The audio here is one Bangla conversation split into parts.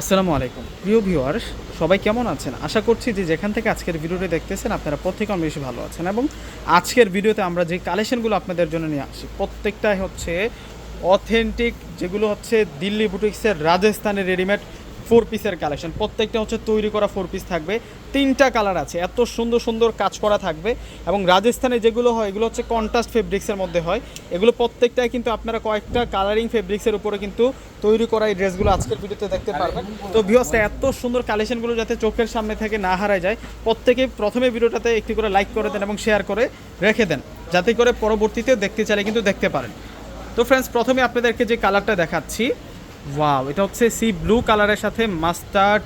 আসসালামু আলাইকুম। প্রিয় ভিউয়ার্স, সবাই কেমন আছেন? আশা করছি যে যেখান থেকে আজকের ভিডিওটি দেখতেছেন, আপনারা প্রত্যেকে অনেক বেশি ভালো আছেন এবং আজকের ভিডিওতে আমরা যে কালেকশনগুলো আপনাদের জন্য নিয়ে আসি প্রত্যেকটাই হচ্ছে অথেন্টিক যেগুলো হচ্ছে দিল্লি বুটিক্সের রাজস্থানের রেডিমেড ফোর পিসের কালেকশন। প্রত্যেকটা হচ্ছে তৈরি করা ফোর পিস থাকবে। তিনটা কালার আছে। এত সুন্দর সুন্দর কাজ করা থাকবে। এবং রাজস্থানে যেগুলো হয়, এগুলো হচ্ছে কন্ট্রাস্ট ফেব্রিক্সের মধ্যে হয়। এগুলো প্রত্যেকটাই কিন্তু আপনারা কয়েকটা কালারিং ফেব্রিক্সের উপরে কিন্তু তৈরি করা এই ড্রেসগুলো আজকের ভিডিওতে দেখতে পারবেন। তো ভিউয়ার্সটা এত সুন্দর কালেকশনগুলো যাতে চোখের সামনে থেকে না হারায় যায় প্রত্যেকে প্রথমে ভিডিওটাতে একটি করে লাইক করে দেন এবং শেয়ার করে রেখে দেন। যাতে করে পরবর্তীতে দেখতে চাইলে কিন্তু দেখতে পারেন। তো ফ্রেন্ডস প্রথমে আপনাদেরকে যে কালারটা দেখাচ্ছি ওয়াও এটা হচ্ছে সি ব্লু কালারের সাথে মাস্টার্ড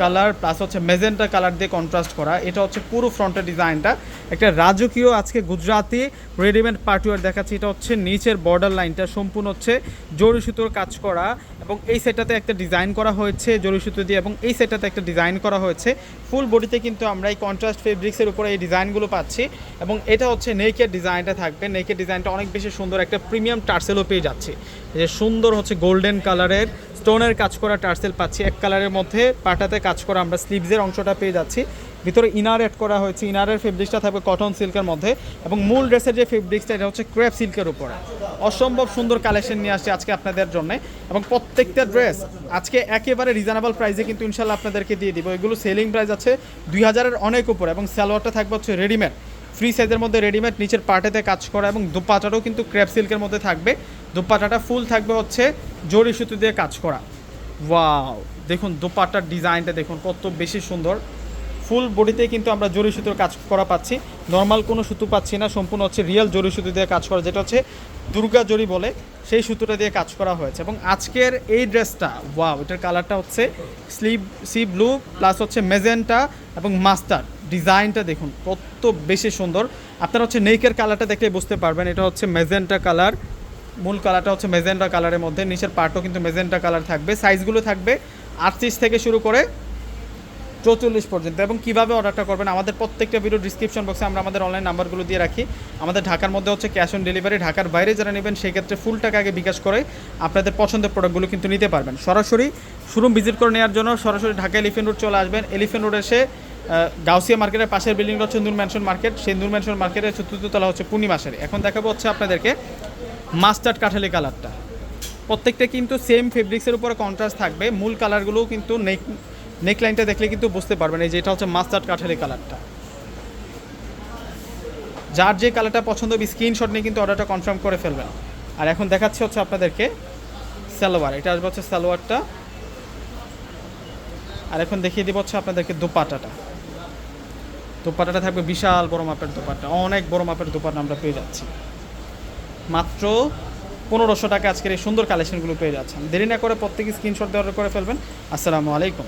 কালার প্লাস হচ্ছে মেজেন্টা কালার দিয়ে কন্ট্রাস্ট করা। এটা হচ্ছে পুরো ফ্রন্টের ডিজাইনটা। একটা রাজকীয় আজকে গুজরাতি রেডিমেড পার্টিওয়ার দেখাচ্ছি। এটা হচ্ছে নিচের বর্ডার লাইনটা সম্পূর্ণ হচ্ছে জরি সুতোর কাজ করা এবং এই সেটটাতে একটা ডিজাইন করা হয়েছে জরি সুতো দিয়ে এবং এই সেটটাতে একটা ডিজাইন করা হয়েছে। ফুল বডিতে কিন্তু আমরা এই কন্ট্রাস্ট ফেব্রিক্সের উপরে এই ডিজাইনগুলো পাচ্ছি এবং এটা হচ্ছে নেকের ডিজাইনটা থাকবে। নেকের ডিজাইনটা অনেক বেশি সুন্দর একটা প্রিমিয়াম টার্সেলও পেয়ে যাচ্ছে। যে সুন্দর হচ্ছে গোল্ডেন কালারের স্টোনের কাজ করা টার্সেল পাচ্ছি, এক কালারের মধ্যে। পাটাতে কাজ করা আমরা স্লিভসের অংশটা পেয়ে যাচ্ছি। ভিতরে ইনার অ্যাড করা হয়েছে, ইনারের ফেব্রিক্সটা থাকবে কটন সিল্কের মধ্যে এবং মূল ড্রেসের যে ফেব্রিক্সটা এটা হচ্ছে ক্র্যাপ সিল্কের উপরে। অসম্ভব সুন্দর কালেকশন নিয়ে আসছে আজকে আপনাদের জন্য এবং প্রত্যেকটা ড্রেস আজকে একেবারে রিজনেবল প্রাইসে কিন্তু ইনশাল্লাহ আপনাদেরকে দিয়ে দিব। এগুলো সেলিং প্রাইস আছে দুই হাজারের অনেক উপরে এবং সালোয়ারটা থাকবে হচ্ছে রেডিমেড ফ্রি সাইজের মধ্যে রেডিমেড নিচের পার্টেতে কাজ করা এবং দুপাটাটাও কিন্তু ক্র্যাপ সিল্কের মধ্যে থাকবে। দুপাটাটা ফুল থাকবে হচ্ছে জরি সুতো দিয়ে কাজ করা। ওয়াও, দেখুন দোপাট্টার ডিজাইনটা দেখুন, কত বেশি সুন্দর। ফুল বডিতে কিন্তু আমরা জরি সুতোর কাজ করা পাচ্ছি। নর্মাল কোনো সুতো পাচ্ছি না, সম্পূর্ণ হচ্ছে রিয়েল জরি সুতো দিয়ে কাজ করা, যেটা হচ্ছে দুর্গা জরি বলে, সেই সুতোটা দিয়ে কাজ করা হয়েছে। এবং আজকের এই ড্রেসটা, ওয়াও, এটার কালারটা হচ্ছে স্লিভ সি ব্লু, প্লাস হচ্ছে মেজেন্টা এবং মাস্টার ডিজাইনটা দেখুন, কত বেশি সুন্দর। আপনারা হচ্ছে নেইকের কালারটা দেখলে বুঝতে পারবেন, এটা হচ্ছে মেজেন্টা কালার। মূল কালারটা হচ্ছে মেজেন্টা কালারের মধ্যে, নিচের পার্টও কিন্তু মেজেন্টা কালার থাকবে, সাইজগুলো থাকবে আটত্রিশ থেকে শুরু করে চৌচল্লিশ পর্যন্ত। এবং কীভাবে অর্ডারটা করবেন, আমাদের প্রত্যেকটা ভিডিও ডিসক্রিপশন বক্সে আমরা আমাদের অনলাইন নাম্বারগুলো দিয়ে রাখি। আমাদের ঢাকার মধ্যে হচ্ছে ক্যাশ অন ডেলিভারি ঢাকার বাইরে যারা নেবেন সেই ক্ষেত্রে ফুল টাকা আগে বিকাশ করে আপনাদের পছন্দের প্রোডাক্টগুলো কিন্তু নিতে পারবেন। সরাসরি শোরুম ভিজিট করে নেওয়ার জন্য সরাসরি ঢাকা এলিফেন্ট রোড চলে আসবেন। এলিফেন্ট রোড এসে গাউসিয়া মার্কেটের পাশের বিল্ডিংটা হচ্ছে নূর ম্যানশন মার্কেট সেই নূর ম্যানশন মার্কেটের চতুর্থ তলা হচ্ছে পূর্ণিমাসারি। এখন দেখাবো হচ্ছে আপনাদেরকে মাস্টার্ড কাঠালি কালারটা। প্রত্যেকটা কিন্তু সেম ফেব্রিক্সের উপরে কন্ট্রাস্ট থাকবে। মূল কালারগুলোও কিন্তু নেক নেকলাইনটা দেখলে কিন্তু বুঝতে পারবেন। এই যে এটা হচ্ছে মাস্টার্ড কাঠালি কালারটা। যার যে কালারটা পছন্দ হবে স্ক্রিনশট নিয়ে কিন্তু অর্ডারটা কনফার্ম করে ফেলবেন। আর এখন দেখাচ্ছি হচ্ছে আপনাদেরকে সালোয়ার। এটা আসবে হচ্ছে সালোয়ারটা। আর এখন দেখিয়ে দিব হচ্ছে আপনাদেরকে দোপাটাটা। দোপাটাটা থাকবে বিশাল বড় মাপের দোপাট্টা। অনেক বড় মাপের দোপাট্টা আমরা পেয়ে যাচ্ছি। মাত্র পনেরোশো টাকা আজকের এই সুন্দর কালেকশনগুলো পেয়ে যাচ্ছেন। দেরি না করে প্রত্যেকে স্ক্রিনশট দেওয়ার অর্ডার করে ফেলবেন। আসসালামু আলাইকুম।